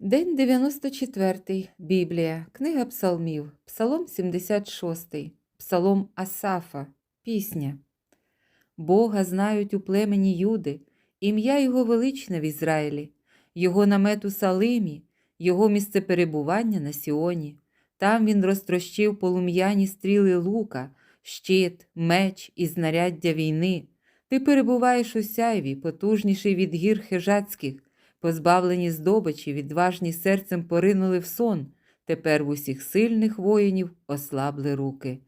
День 94. Біблія. Книга Псалмів. Псалом 76. Псалом Асафа. Пісня. Бога знають у племені Юди, ім'я Його величне в Ізраїлі, Його намет у Салимі, Його місце перебування на Сіоні. Там він розтрощив полум'яні стріли лука, щит, меч і знаряддя війни. Ти перебуваєш у сяйві, потужніший від гір хижацьких. Позбавлені здобичі, відважні серцем поринули в сон, тепер в усіх сильних воїнів ослабли руки.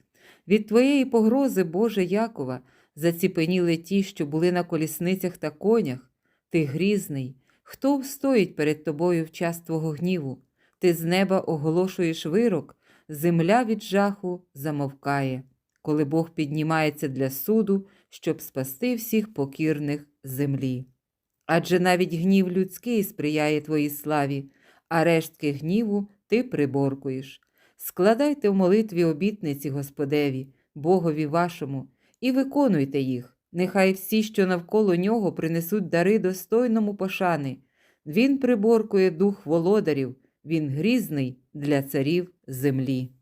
Від твоєї погрози, Боже Якова, заціпеніли ті, що були на колісницях та конях. Ти грізний, хто встоїть перед тобою в час твого гніву? Ти з неба оголошуєш вирок, земля від жаху замовкає, коли Бог піднімається для суду, щоб спасти всіх покірних землі. Адже навіть гнів людський сприяє твоїй славі, а рештки гніву ти приборкуєш. Складайте в молитві обітниці Господеві, Богові вашому, і виконуйте їх. Нехай всі, що навколо нього, принесуть дари достойному пошани. Він приборкує дух володарів, він грізний для царів землі.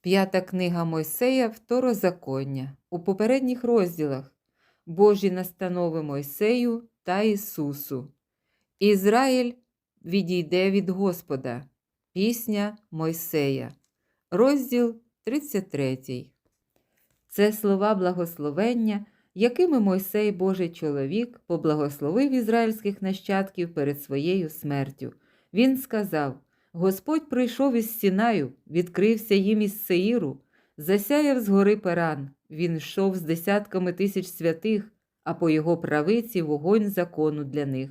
П'ята книга Мойсея Второзаконня. У попередніх розділах Божі настанови Мойсею та Ісусу. Ізраїль відійде від Господа. Пісня Мойсея. Розділ 33. Це слова благословення, якими Мойсей, Божий чоловік, поблагословив ізраїльських нащадків перед своєю смертю. Він сказав: Господь прийшов із Сінаю, відкрився їм із Сеїру, засяяв з гори Перан. Він йшов з десятками тисяч святих, а по його правиці вогонь закону для них.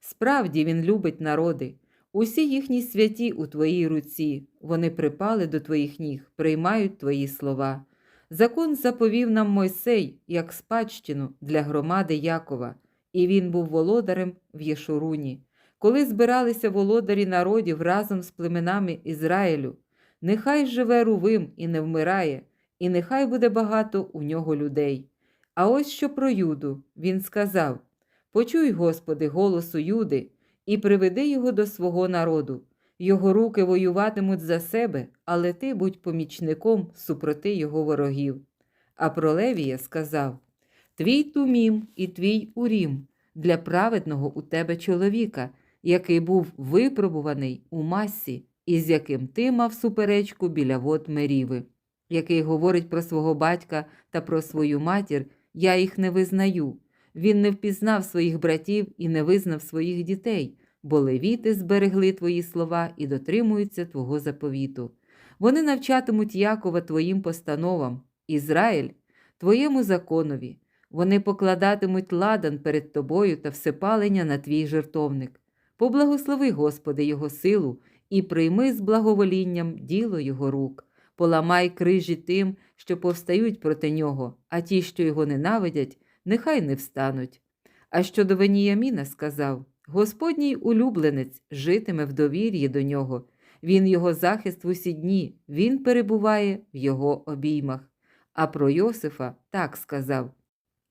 Справді він любить народи. Усі їхні святі у твоїй руці, вони припали до твоїх ніг, приймають твої слова. Закон заповів нам Мойсей як спадщину для громади Якова, і він був володарем в Єшуруні. Коли збиралися володарі народів разом з племенами Ізраїлю, нехай живе Рувим і не вмирає, і нехай буде багато у нього людей. А ось що про Юду він сказав: Почуй, Господи, голосу Юди, і приведи його до свого народу. Його руки воюватимуть за себе, але ти будь помічником супроти його ворогів. А про Левія сказав: Твій тумім і твій урім для праведного у тебе чоловіка, який був випробуваний у масі, і з яким ти мав суперечку біля вод Меріви, який говорить про свого батька та про свою матір, я їх не визнаю. Він не впізнав своїх братів і не визнав своїх дітей, бо левіти зберегли твої слова і дотримуються твого заповіту. Вони навчатимуть Якова твоїм постановам, Ізраїль, твоєму законові. Вони покладатимуть ладан перед тобою та всепалення на твій жертовник. Поблагослови, Господи, Його силу і прийми з благоволінням діло Його рук. Поламай крижі тим, що повстають проти нього, а ті, що його ненавидять, нехай не встануть. А щодо Веніяміна сказав Господній улюбленець житиме в довір'ї до нього, він його захист в усі дні, він перебуває в його обіймах. А про Йосифа так сказав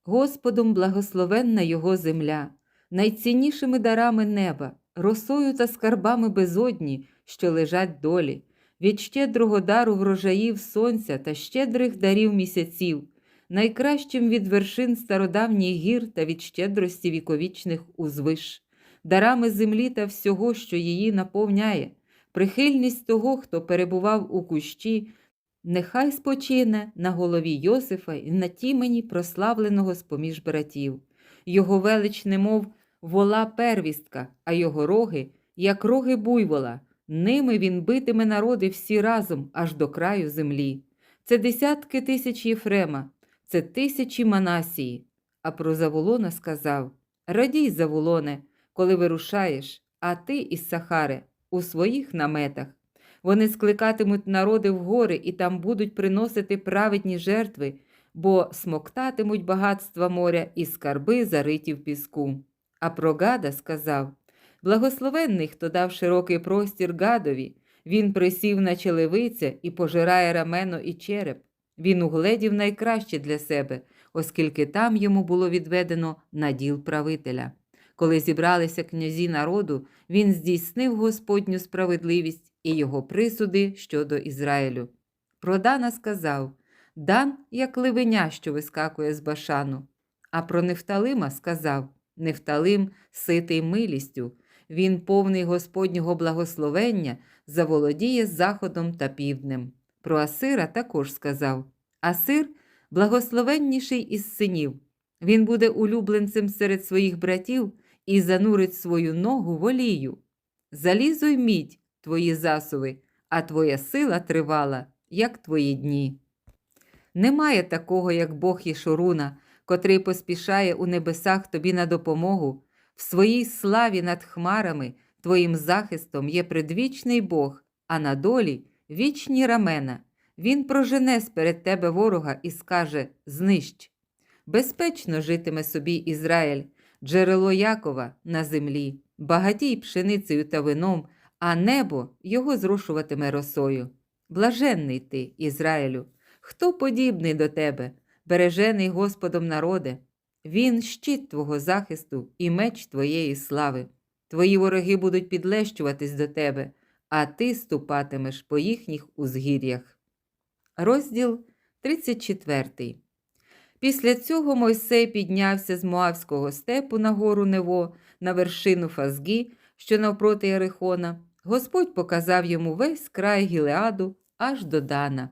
Господом благословенна його земля, найціннішими дарами неба, росою та скарбами безодні, що лежать долі, від щедрого дару врожаїв сонця та щедрих дарів місяців, найкращим від вершин стародавніх гір та від щедрості віковічних узвиш, дарами землі та всього, що її наповняє, прихильність того, хто перебував у кущі, нехай спочине на голові Йосифа і на тімені прославленого з-поміж братів. Його велич, немов вола первістка, а його роги, як роги буйвола. Ними він битиме народи всі разом аж до краю землі. Це десятки тисяч Єфрема, це тисячі Манасії. А про Заволона сказав Радій, Заволоне, коли вирушаєш, а ти із Сахари у своїх наметах. Вони скликатимуть народи в гори і там будуть приносити праведні жертви, бо смоктатимуть багатства моря і скарби зариті в піску. А про Гада сказав Благословенний, хто дав широкий простір гадові, він присів на челевиця і пожирає рамено і череп. Він угледів найкраще для себе, оскільки там йому було відведено наділ правителя. Коли зібралися князі народу, він здійснив Господню справедливість і його присуди щодо Ізраїлю. Про Дана сказав Дан, як ливеня, що вискакує з башану. А про Нефталима сказав Нефталим ситий милістю, він повний Господнього благословення, заволодіє заходом та півднем. Про Асира також сказав Асир благословенніший із синів. Він буде улюбленцем серед своїх братів і занурить свою ногу в олію. Залізо мідь твої засуви, а твоя сила тривала, як твої дні. Немає такого, як Бог Єшуруна, котрий поспішає у небесах тобі на допомогу. В своїй славі над хмарами твоїм захистом є предвічний Бог, а на долі вічні рамена. Він прожене сперед тебе ворога і скаже Знищ. Безпечно житиме собі Ізраїль, джерело Якова на землі, багатій пшеницею та вином, а небо його зрушуватиме росою. Блаженний ти, Ізраїлю, хто подібний до тебе, бережений Господом народе, він щит твого захисту і меч твоєї слави. Твої вороги будуть підлещуватись до тебе, а ти ступатимеш по їхніх узгір'ях. Розділ 34. Після цього Мойсей піднявся з Моавського степу на гору Нево, на вершину Фазгі, що навпроти Ярихона. Господь показав йому весь край Гілеаду аж до Дана.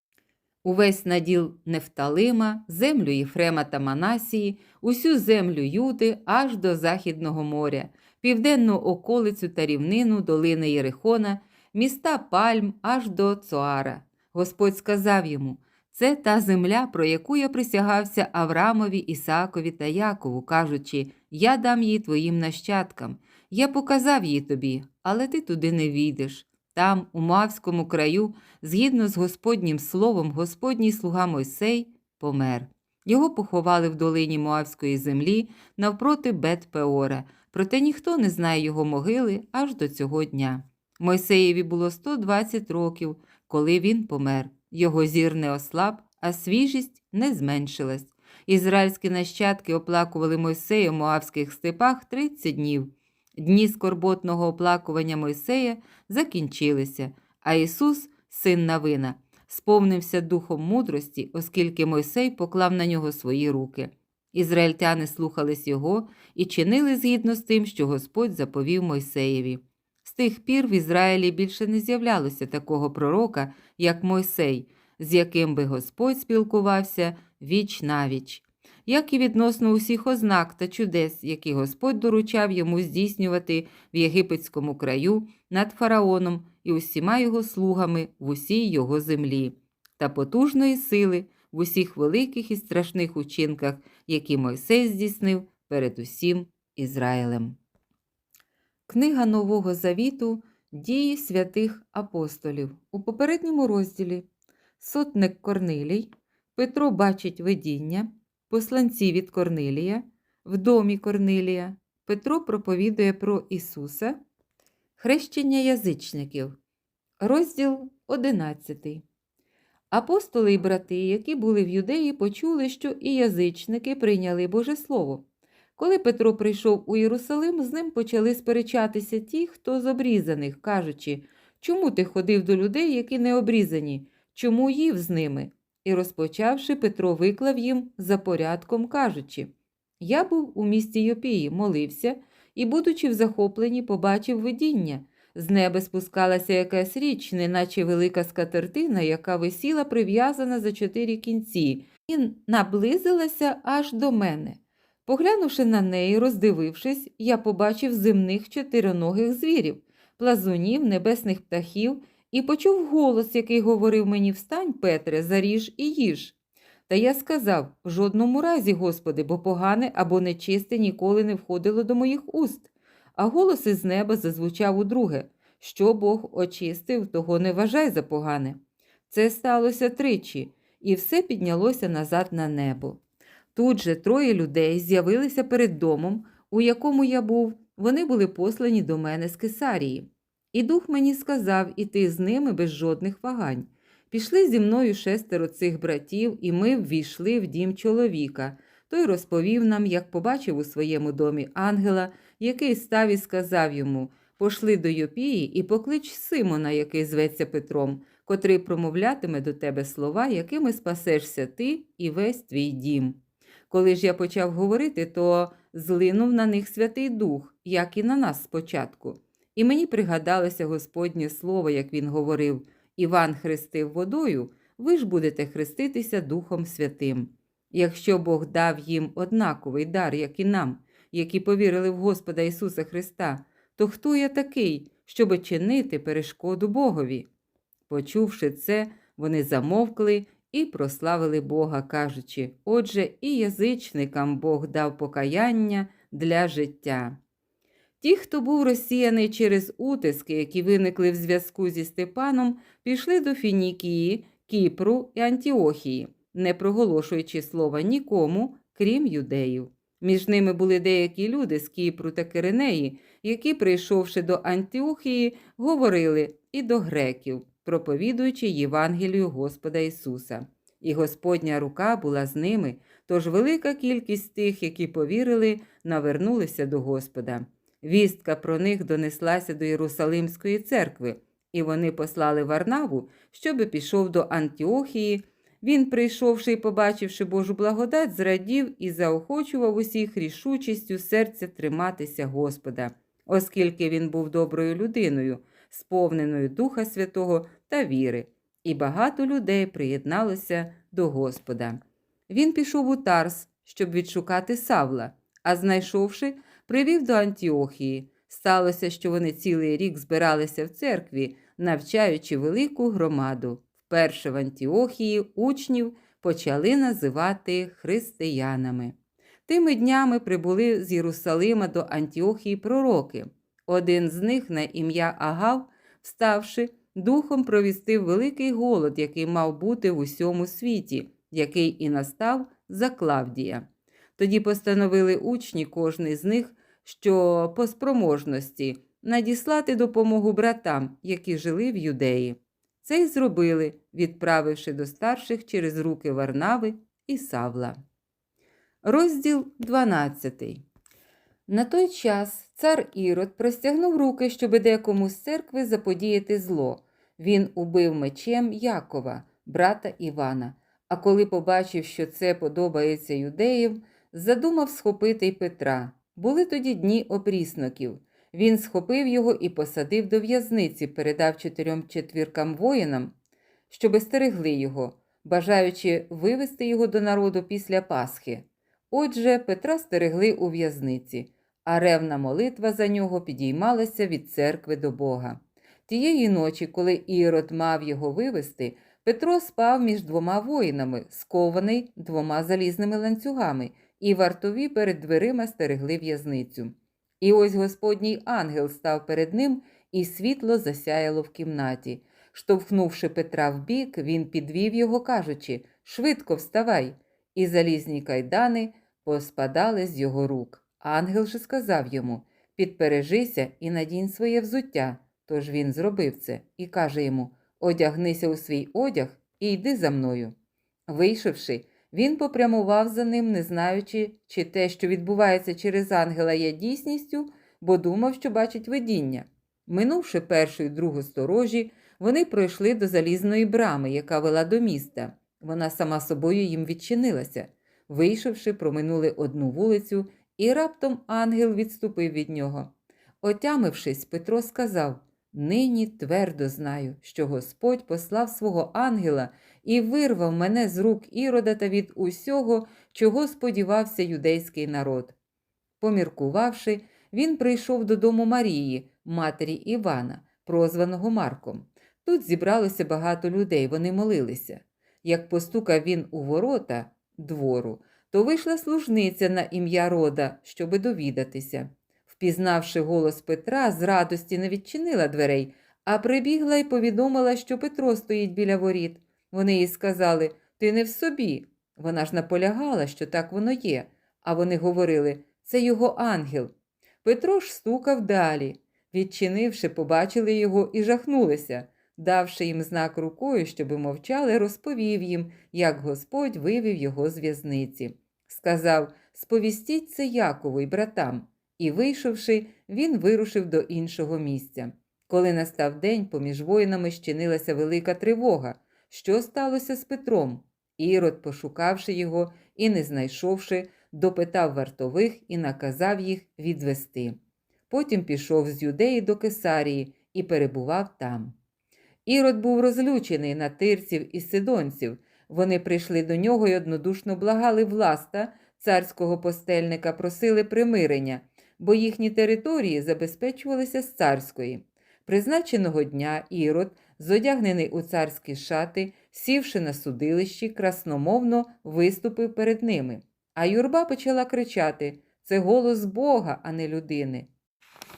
Увесь наділ Нефталима, землю Єфрема та Манасії, усю землю Юди аж до Західного моря, південну околицю та рівнину долини Єрихона, міста Пальм аж до Цоара. Господь сказав йому: Це та земля, про яку я присягався Аврамові, Ісаакові та Якову, кажучи: Я дам її твоїм нащадкам. Я показав її тобі, але ти туди не війдеш. Там, у Моавському краю, згідно з Господнім словом, Господній слуга Мойсей помер. Його поховали в долині Моавської землі навпроти Бет-Пеора, проте ніхто не знає його могили аж до цього дня. Мойсеєві було 120 років, коли він помер. Його зір не ослаб, а свіжість не зменшилась. Ізраїльські нащадки оплакували Мойсея в Моавських степах 30 днів. Дні скорботного оплакування Мойсея закінчилися, а Ісус, син Навина, сповнився духом мудрості, оскільки Мойсей поклав на нього свої руки. Ізраїльтяни слухались його і чинили згідно з тим, що Господь заповів Мойсеєві. З тих пір в Ізраїлі більше не з'являлося такого пророка, як Мойсей, з яким би Господь спілкувався віч навіч, як і відносно усіх ознак та чудес, які Господь доручав йому здійснювати в єгипетському краю над фараоном і усіма його слугами в усій його землі, та потужної сили в усіх великих і страшних учинках, які Мойсей здійснив перед усім Ізраїлем. Книга Нового Завіту Дії святих апостолів у попередньому розділі. Сотник Корнилій, Петро бачить видіння, посланці від Корнилія, в домі Корнилія, Петро проповідує про Ісуса, хрещення язичників. Розділ 11. Апостоли й брати, які були в юдеї, почули, що і язичники прийняли Боже Слово. Коли Петро прийшов у Єрусалим, з ним почали сперечатися ті, хто з обрізаних, кажучи, чому ти ходив до людей, які не обрізані, чому їв з ними? І розпочавши, Петро виклав їм за порядком, кажучи Я був у місті Йопії, молився і, будучи в захопленні, побачив видіння. З неба спускалася якась річ, неначе велика скатертина, яка висіла прив'язана за чотири кінці, і наблизилася аж до мене. Поглянувши на неї, роздивившись, я побачив земних чотироногих звірів, плазунів, небесних птахів і почув голос, який говорив мені Встань, Петре, заріж і їж. Та я сказав в жодному разі, Господи, бо погане або нечисте ніколи не входило до моїх уст. А голос із неба зазвучав удруге що Бог очистив, того не вважай за погане. Це сталося тричі, і все піднялося назад на небо. Тут же троє людей з'явилися перед домом, у якому я був, вони були послані до мене з Кесарії. І дух мені сказав іти з ними без жодних вагань. Пішли зі мною шестеро цих братів, і ми ввійшли в дім чоловіка. Той розповів нам, як побачив у своєму домі ангела, який став і сказав йому: Пошли до Йопії і поклич Симона, який зветься Петром, котрий промовлятиме до тебе слова, якими спасешся ти і весь твій дім. Коли ж я почав говорити, то злинув на них Святий Дух, як і на нас спочатку. І мені пригадалося Господнє слово, як він говорив: Іван хрестив водою, ви ж будете хреститися Духом Святим. Якщо Бог дав їм однаковий дар, як і нам, які повірили в Господа Ісуса Христа, то хто я такий, щоби чинити перешкоду Богові? Почувши це, вони замовкли і прославили Бога, кажучи: Отже, і язичникам Бог дав покаяння для життя. Ті, хто був розсіяний через утиски, які виникли в зв'язку зі Степаном, пішли до Фінікії, Кіпру і Антіохії, не проголошуючи слова нікому, крім юдеїв. Між ними були деякі люди з Кіпру та Киринеї, які, прийшовши до Антіохії, говорили і до греків, проповідуючи Євангелію Господа Ісуса. І Господня рука була з ними, тож велика кількість тих, які повірили, навернулися до Господа. Вістка про них донеслася до Єрусалимської церкви, і вони послали Варнаву, щоби пішов до Антіохії. Він, прийшовши і побачивши Божу благодать, зрадів і заохочував усіх рішучістю серця триматися Господа, оскільки він був доброю людиною, сповненою Духа Святого та віри, і багато людей приєдналося до Господа. Він пішов у Тарс, щоб відшукати Савла, а знайшовши, привів до Антіохії. Сталося, що вони цілий рік збиралися в церкві, навчаючи велику громаду. Вперше в Антіохії учнів почали називати християнами. Тими днями прибули з Єрусалима до Антіохії пророки. Один з них, на ім'я Агав, вставши, духом провістив великий голод, який мав бути в усьому світі, який і настав за Клавдія. Тоді постановили учні, кожний з них, що по спроможності надіслати допомогу братам, які жили в юдеї. Це й зробили, відправивши до старших через руки Варнави і Савла. Розділ 12 На той час цар Ірод простягнув руки, щоби декому з церкви заподіяти зло. Він убив мечем Якова, брата Івана. А коли побачив, що це подобається юдеїв, задумав схопити й Петра. Були тоді дні опрісноків. Він схопив його і посадив до в'язниці, передав чотирьом четвіркам воїнам, щоби стерегли його, бажаючи вивести його до народу після Пасхи. Отже, Петра стерегли у в'язниці, а ревна молитва за нього підіймалася від церкви до Бога. Тієї ночі, коли Ірод мав його вивести, Петро спав між двома воїнами, скований двома залізними ланцюгами, і вартові перед дверима стерегли в'язницю. І ось Господній ангел став перед ним, і світло засяяло в кімнаті. Штовхнувши Петра в бік, він підвів його, кажучи Швидко вставай. І залізні кайдани поспадали з його рук. Ангел же сказав йому Підпережися і надінь своє взуття. Тож він зробив це і каже йому Одягнися у свій одяг і йди за мною. Вийшовши, він попрямував за ним, не знаючи, чи те, що відбувається через ангела, є дійсністю, бо думав, що бачить видіння. Минувши першу і другу сторожі, вони пройшли до залізної брами, яка вела до міста. Вона сама собою їм відчинилася. Вийшовши, проминули одну вулицю, і раптом ангел відступив від нього. Отямившись, Петро сказав Нині твердо знаю, що Господь послав свого ангела і вирвав мене з рук ірода та від усього, чого сподівався юдейський народ. Поміркувавши, він прийшов додому Марії, матері Івана, прозваного Марком. Тут зібралося багато людей, вони молилися. Як постукав він у ворота двору, то вийшла служниця на ім'я рода, щоби довідатися. Впізнавши голос Петра, з радості не відчинила дверей, а прибігла і повідомила, що Петро стоїть біля воріт. Вони їй сказали Ти не в собі. Вона ж наполягала, що так воно є, а вони говорили це його ангел. Петро ж стукав далі. Відчинивши, побачили його і жахнулися. Давши їм знак рукою, щоби мовчали, розповів їм, як Господь вивів його з в'язниці. Сказав Сповістіть це Якову й братам. І, вийшовши, він вирушив до іншого місця. Коли настав день, поміж воїнами щинилася велика тривога. Що сталося з Петром? Ірод, пошукавши його і не знайшовши, допитав вартових і наказав їх відвести. Потім пішов з юдеї до Кесарії і перебував там. Ірод був розлючений на тирців і сидонців. Вони прийшли до нього і однодушно благали власта, царського постельника, просили примирення, бо їхні території забезпечувалися з царської. Призначеного дня Ірод, зодягнений у царські шати, сівши на судилищі, красномовно виступив перед ними. А юрба почала кричати це голос Бога, а не людини.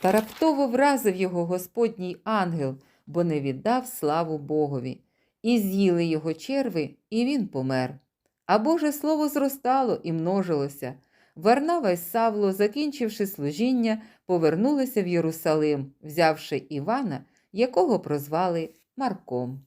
Та раптово вразив його Господній ангел, бо не віддав славу Богові. І з'їли його черви, і він помер. А Боже Слово зростало і множилося. Варнава і Савло, закінчивши служіння, повернулися в Єрусалим, взявши Івана, якого прозвали Марком.